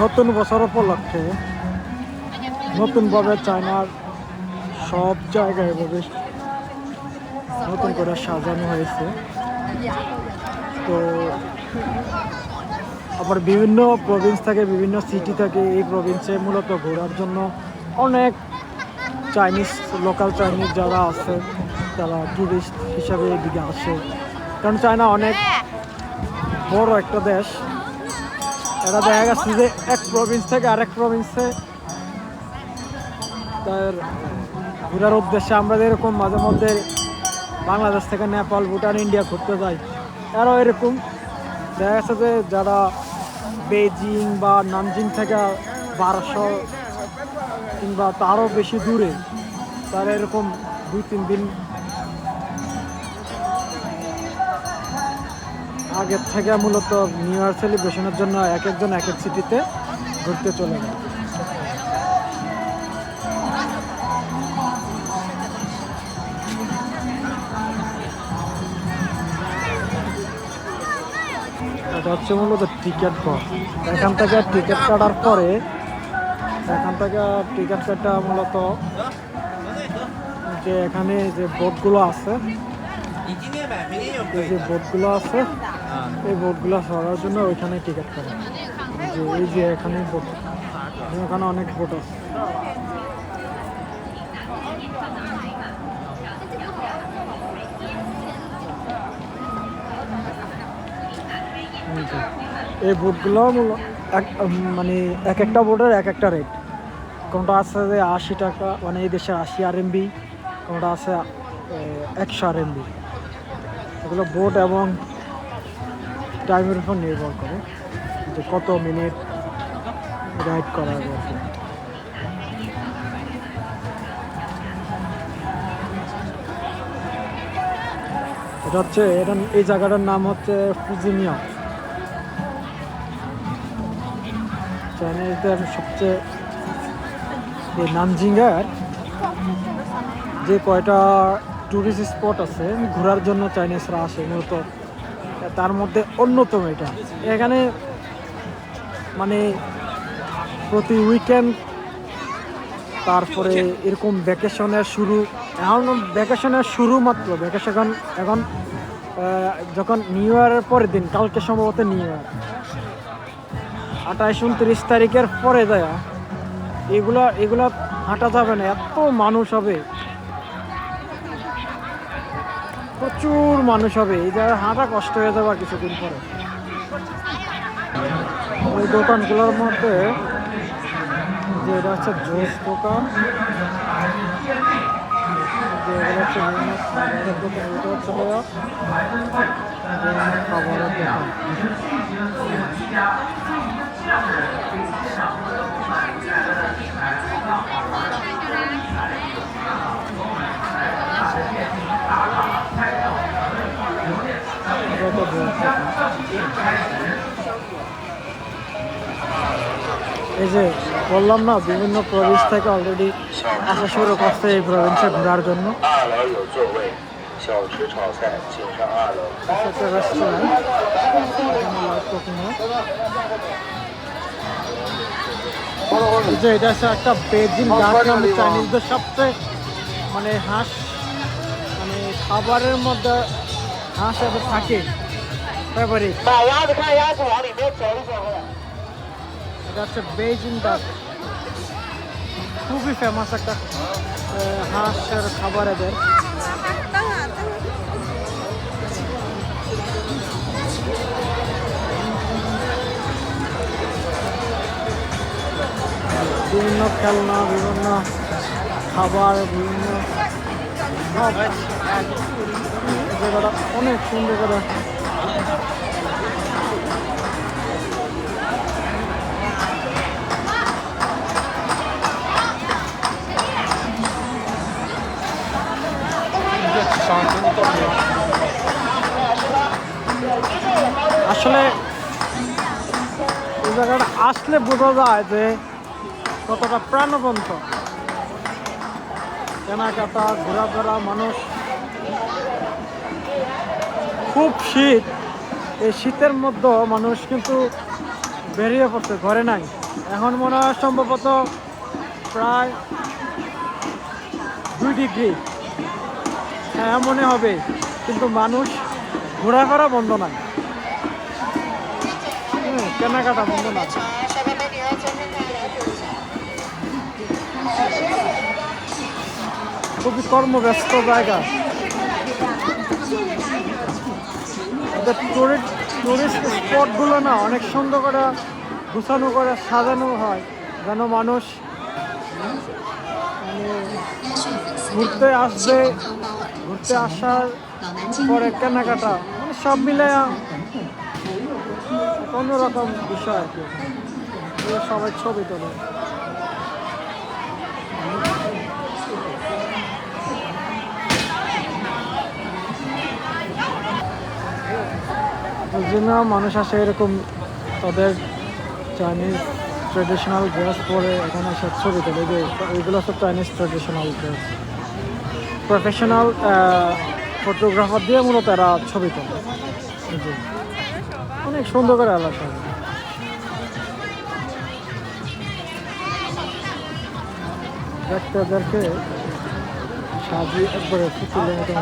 নতুন বছর উপলক্ষে নতুনভাবে চায়নার সব জায়গায় এভাবে নতুন করে সাজানো হয়েছে। তো আবার বিভিন্ন প্রভিন্স থাকে, বিভিন্ন সিটি থাকে এই প্রভিন্সে মূলত ঘোরার জন্য অনেক চাইনিজ লোকাল চাইনিজ যারা আছে, তারা ট্যুরিস্ট হিসাবে এদিকে আসে। কারণ চায়না অনেক বড় একটা দেশ। এটা দেখা যাচ্ছে যে এক প্রভিন্স থেকে আরেক প্রভিন্সে তার ঘোরার উদ্দেশ্যে আমরা যেরকম মাঝে মধ্যে বাংলাদেশ থেকে নেপাল, ভুটান, ইন্ডিয়া ঘুরতে যাই, এরাও এরকম। দেখা যাচ্ছে যে যারা বেজিং বা নামজিং থেকে বারোশো কিংবা তারও বেশি দূরে, তারা এরকম দুই তিন দিন আগের থেকে মূলত নিউ ইয়ার সেলিব্রেশনের জন্য এক একজন এক এক সিটিতে ঘুরতে চলে যায়। এটা হচ্ছে মূলত টিকিট বক্স এখান থেকে টিকিট কাটার পরে, এখান থেকে টিকিট কাটা মূলত যে এখানে যে বোর্ডগুলো আছে যে বোর্ডগুলো আছে এই বোটগুলো সরার জন্য ওইখানে টিকিট করে। যে এই যে এখানে বোট এখানে অনেক বোট আছে। এই বোটগুলো এক মানে এক একটা বোটের এক একটা রেট কোনটা আছে যে আশি টাকা মানে এই দেশে আশি আর এমবি কোনটা আছে একশো আর এমবি এগুলো বোট এবং টাইমের উপর নির্ভর করে যে কত মিনিট রাইড করা যাবে এটা হচ্ছে, এটা এই জায়গাটার নাম হচ্ছে ফুজিনিয়া চাইনিজদের সবচেয়ে এই নামজিংয়ের যে কয়টা টুরিস্ট স্পট আছে, ঘোরার জন্য চাইনিজরা আসে মূলত। তার মধ্যে অন্যতম এটা। এখানে মানে প্রতি উইকেন্ড তারপরে এরকম ভ্যাকেশনের শুরু। এখন ভ্যাকেশনের শুরু মাত্র। ভ্যাকেশন এখন যখন নিউ ইয়ারের পরের দিন, কালকে সম্ভবত নিউ ইয়ার আঠাইশ উনত্রিশ তারিখের পরে দেয়া এগুলা এগুলা হাঁটা যাবে না। এত মানুষ হবে। প্রচুর মানুষ হবে। এই জায়গায় হাঁটা কষ্ট হয়ে যাবে কিছুদিন পরে। ওই দোকানগুলোর মধ্যে যে এটা হচ্ছে জোস দোকান। খাবারের দোকান। এই যে বললাম না, বিভিন্ন প্রদেশ থেকে অলরেডি আসা শুরু করছে এই প্রভিন্সে ঘোরার জন্য। যে এটা হচ্ছে একটা বেজিং ডাক চাইনিজদের সবচেয়ে মানে হাঁস মানে খাবারের মধ্যে হাঁস এত থাকে। Favourite that's a Beijing duck. खूब ही फेमस है हाँ सर खबर है देर বিভিন্ন খেলনা বিভিন্ন খাবার বিভিন্ন অনেক সুন্দর করে আসলে এই জায়গাটা আসলে বোঝা যায় যে কতটা প্রাণবন্ত। কেনাকাটা, ঘোরাফেরা, মানুষ খুব শীত। এই শীতের মধ্যে মানুষ কিন্তু বেরিয়ে পড়ছে, ঘরে নাই। এখন মনে হয় সম্ভবত প্রায় দুই ডিগ্রি। হ্যাঁ মনে হবে। কিন্তু মানুষ ঘোরাফেরা বন্ধ হুম, কেনাকাটা বন্ধ না খুবই কর্মব্যস্ত জায়গা। টুরিস্ট স্পটগুলো না অনেক সুন্দর করে গুছানো করে সাজানো হয় যেন মানুষ মানে ঘুরতে আসবে। ঘুরতে আসার পরে কেনাকাটা মানে সব মিলে অন্যরকম বিষয় সবাই ছবি তোলে। জন্য মানুষ আসে এরকম তাদের চাইনিজ ট্রেডিশনাল ড্রেস পরে এখানে সব ছবি তোলে। যে, এইগুলো সব Chinese traditional dress professional photographer দিয়ে মূলত এরা ছবি তোলে। অনেক সুন্দর করে এলাকা দেখতে সাজিয়ে একবারে পুতুলের মতো।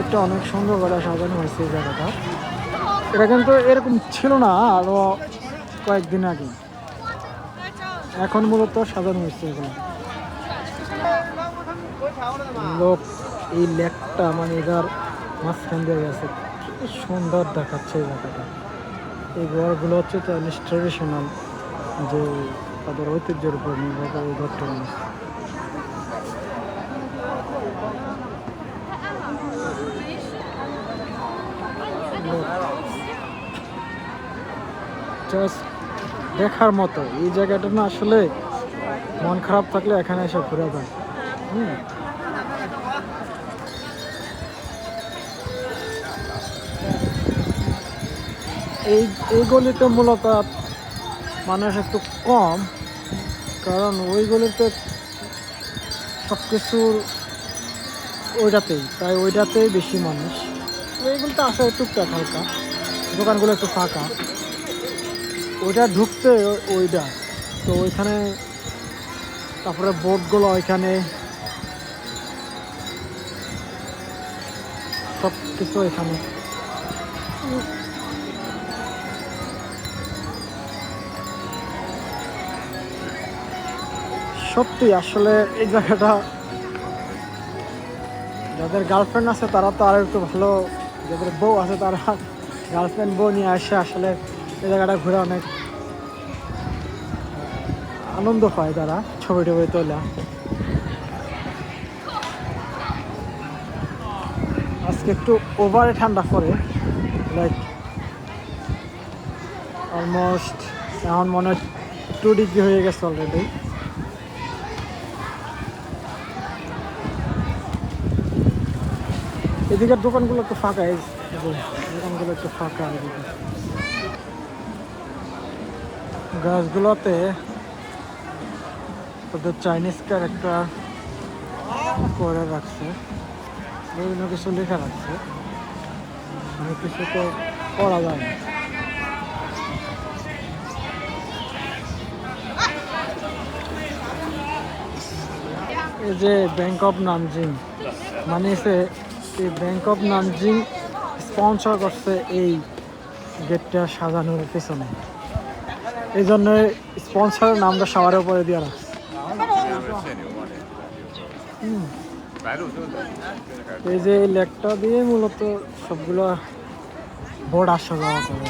এটা অনেক সুন্দর করে সাজানো হয়েছে এই জায়গাটা। এটা কিন্তু এরকম ছিল না আরও কয়েকদিন আগে। এখন মূলত সাজানো হয়েছে এগুলো লোক, এই লেকটা মানে এটার মাঝখান দিয়ে গেছে। সুন্দর দেখাচ্ছে এই জায়গাটা এই ঘরগুলো হচ্ছে চাইনিজ ট্রেডিশনাল যে তাদের ঐতিহ্যের উপর নির্ভর করে এই ঘরটা। জাস্ট দেখার মতো। এই জায়গাটা না আসলে মন খারাপ থাকলে এখানে এসে ঘুরে যায় হুম। এই এই গলিতে মূলত মানুষ একটু কম, কারণ ওই গলিতে সব কিছুর ওইটাতেই, তাই ওইটাতেই বেশি মানুষ। এইগুলোতে আসে টুকটাক হালকা, দোকানগুলো একটু ফাঁকা। ওইটা ঢুকতে ওইটা। তো ওইখানে তারপরে বোটগুলো ওইখানে সব কিছু এখানে সত্যি আসলে এই জায়গাটা যাদের গার্লফ্রেন্ড আছে তারা তো আর একটু ভালো, যাদের বউ আছে তারা গার্লফ্রেন্ড বউ নিয়ে আসে আসলে এই জায়গাটা ঘুরে অনেক আনন্দ পায় তারা ছবি টবি তোলা। আজকে একটু ওভারে ঠান্ডা পড়ে লাইক অলমোস্ট এখন মনে টু ডিগ্রি হয়ে গেছে অলরেডি এদিকের দোকানগুলো একটু ফাঁকা দোকানগুলো একটু ফাঁকা। গাছগুলোতে তাদের চাইনিজ ক্যারেক্টার করে রাখছে। বিভিন্ন কিছু লেখা রাখছে। অনেক কিছু তো পড়া যায় না। এই যে ব্যাংক অফ নামজিং মানে সে এই ব্যাংক অফ নামজিং স্পন্সর করছে এই গেটটা সাজানোর পেছনে। এই জন্য স্পন্সরের নামটা সবার উপরে দিয়ে রাখছে। এই যে এই লেকটা দিয়ে মূলত সবগুলো বোর্ড আসা যাওয়া করে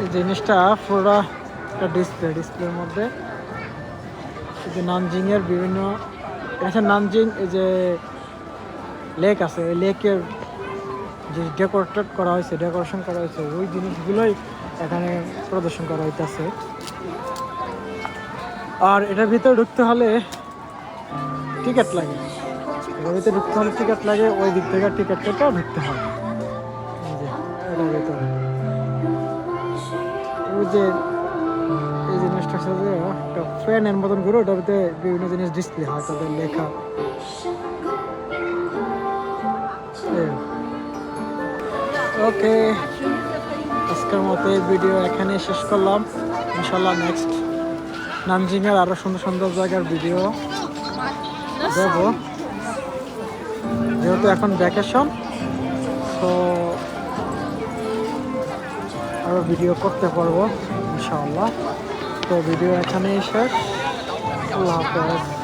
এই জিনিসটা পুরোটা ডিসপ্লে ডিসপ্লের মধ্যে। নানজিংয়ের বিভিন্ন এখানে নানজিং এই যে লেক আছে লেকের যে ডেকোরেটেড করা হয়েছে ডেকোরেশন করা হয়েছে, ওই জিনিসগুলোই এখানে প্রদর্শন করা হইতেছে। আর এটার ভিতরে ঢুকতে হলে টিকিট লাগে। এটার ভিতরে ঢুকতে হলে টিকিট লাগে, ওই দিক থেকে টিকিট ঢুকতে হয়। ওই যে আছে যে একটা ফ্যানের মতন ঘুরে ওটার বিভিন্ন জিনিস ডিসপ্লে হয়, তাদের লেখা। ওকে আজকের মতো এই ভিডিও এখানে শেষ করলাম। ইনশাল্লাহ নেক্সট নানজিংয়ের আরও সুন্দর সুন্দর জায়গার ভিডিও দেব। যেহেতু এখন ভ্যাকেশন তো আরও ভিডিও করতে পারব, ইনশাআল্লাহ। তো ভিডিও এখানেই শেষ আল্লাহ হাফেজ